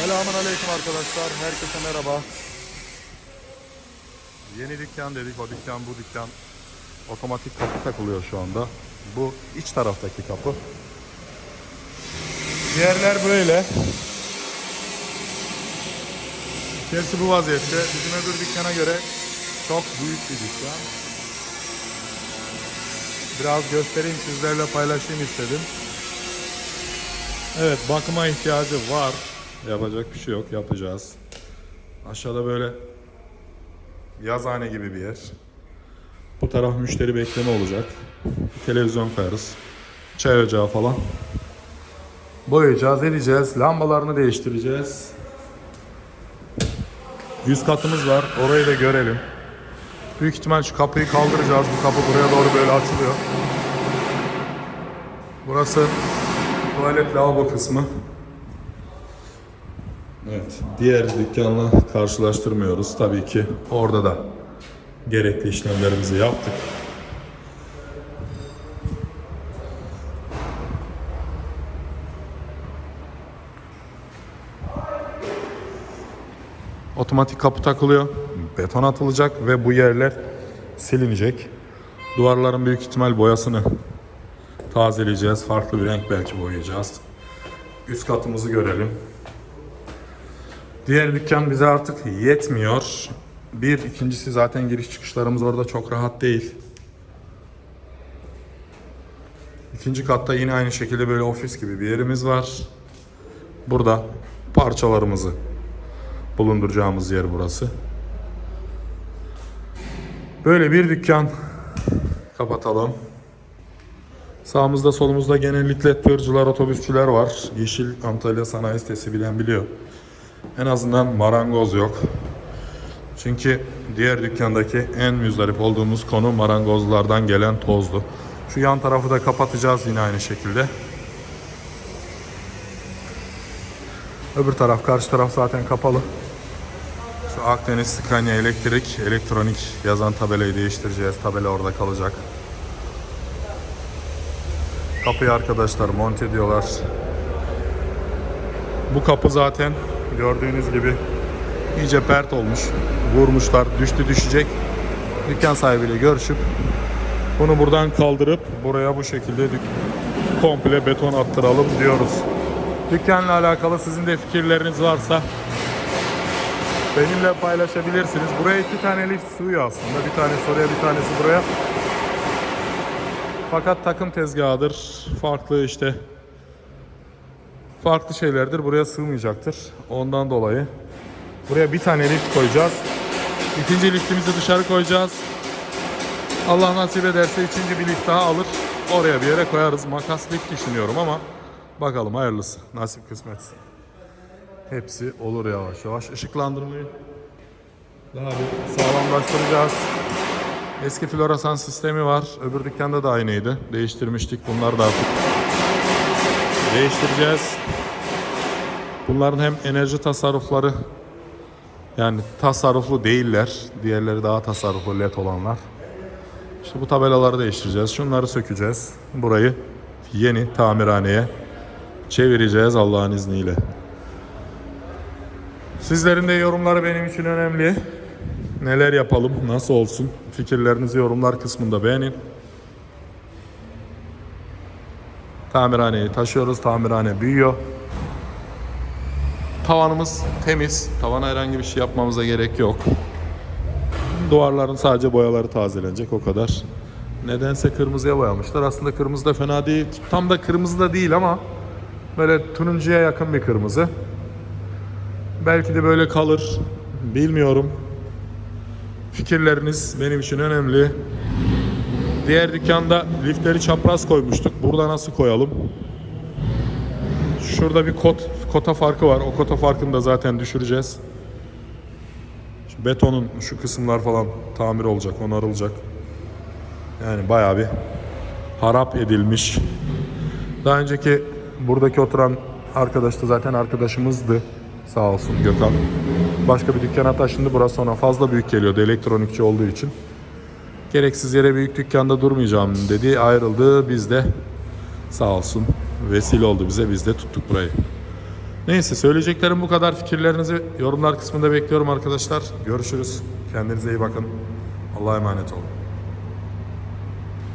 Selamun Aleyküm arkadaşlar. Herkese merhaba. Yeni dükkan dedik. O dükkan bu dükkan. Otomatik kapı takılıyor şu anda. Bu iç taraftaki kapı. Diğerler böyle. İçerisi bu vaziyette. Bizim öbür dükkana göre çok büyük bir dükkan. Biraz göstereyim sizlerle paylaşayım istedim. Evet bakıma ihtiyacı var. Yapacak bir şey yok yapacağız. Aşağıda böyle yazhane gibi bir yer. Bu taraf müşteri bekleme olacak. Televizyon koyarız. Çay ocağı falan. Boyayacağız, edeceğiz. Lambalarını değiştireceğiz. Yüz katımız var. Orayı da görelim. Büyük ihtimal şu kapıyı kaldıracağız. Bu kapı buraya doğru böyle açılıyor. Burası tuvalet lavabo kısmı. Evet. Diğer dükkanla karşılaştırmıyoruz. Tabii ki orada da gerekli işlemlerimizi yaptık. Otomatik kapı takılıyor. Beton atılacak ve bu yerler silinecek. Duvarların büyük ihtimal boyasını tazeleyeceğiz. Farklı bir renk belki boyayacağız. Üst katımızı görelim. Diğer dükkan bize artık yetmiyor. Bir, ikincisi zaten giriş çıkışlarımız orada çok rahat değil. İkinci katta yine aynı şekilde böyle ofis gibi bir yerimiz var. Burada parçalarımızı bulunduracağımız yer burası. Böyle bir dükkan kapatalım. Sağımızda solumuzda genellikle tırcılar, otobüsçüler var. Yeşil Antalya Sanayi Sitesi bilen biliyor. En azından marangoz yok. Çünkü diğer dükkandaki en müzdarip olduğumuz konu marangozlardan gelen tozdu. Şu yan tarafı da kapatacağız yine aynı şekilde. Öbür taraf, karşı taraf zaten kapalı. Şu Akdeniz Scania Elektrik, elektronik yazan tabelayı değiştireceğiz. Tabela orada kalacak. Kapıyı arkadaşlar monte ediyorlar. Bu kapı zaten gördüğünüz gibi iyice pert olmuş. Vurmuşlar, düştü düşecek. Dükkan sahibiyle görüşüp bunu buradan kaldırıp buraya bu şekilde komple beton attıralım diyoruz. Dükkanla alakalı sizin de fikirleriniz varsa benimle paylaşabilirsiniz. Buraya iki tane lift sığıyor aslında. Bir tanesi oraya, bir tanesi buraya. Fakat takım tezgahıdır. Farklı işte farklı şeylerdir. Buraya sığmayacaktır. Ondan dolayı buraya bir tane lift koyacağız. İkinci liftimizi dışarı koyacağız. Allah nasip ederse üçüncü bir lift daha alır. Oraya bir yere koyarız. Makas lift düşünüyorum ama bakalım hayırlısı. Nasip kısmet. Hepsi olur yavaş yavaş. Işıklandırmayı daha bir sağlamlaştıracağız. Eski floresan sistemi var. Öbür dükkanda da aynıydı. Değiştirmiştik. Bunları da artık değiştireceğiz. Bunların hem enerji tasarrufları yani tasarruflu değiller. Diğerleri daha tasarruflu led olanlar. İşte bu tabelaları değiştireceğiz. Şunları sökeceğiz. Burayı yeni tamirhaneye çevireceğiz Allah'ın izniyle. Sizlerin de yorumları benim için önemli. Neler yapalım, nasıl olsun? Fikirlerinizi yorumlar kısmında beğenin. Tamirhaneyi taşıyoruz. Tamirhane büyüyor. Tavanımız temiz. Tavana herhangi bir şey yapmamıza gerek yok. Duvarların sadece boyaları tazelenecek o kadar. Nedense kırmızıya boyamışlar. Aslında kırmızı da fena değil. Tam da kırmızı da değil ama böyle turuncuya yakın bir kırmızı. Belki de böyle kalır. Bilmiyorum. Fikirleriniz benim için önemli. Diğer dükkanda liftleri çapraz koymuştuk. Burada nasıl koyalım? Şurada bir kot, kota farkı var. O kota farkını da zaten düşüreceğiz. Şu betonun şu kısımlar falan tamir olacak, onarılacak. Yani bayağı bir harap edilmiş. Daha önceki buradaki oturan arkadaş da zaten arkadaşımızdı. Sağ olsun Gökhan. Başka bir dükkana taşındı. Burası ona fazla büyük geliyordu elektronikçi olduğu için. Gereksiz yere büyük dükkanda durmayacağım dedi. Ayrıldı. Biz de sağ olsun vesile oldu bize. Biz de tuttuk burayı. Neyse söyleyeceklerim bu kadar. Fikirlerinizi yorumlar kısmında bekliyorum arkadaşlar. Görüşürüz. Kendinize iyi bakın. Allah'a emanet olun.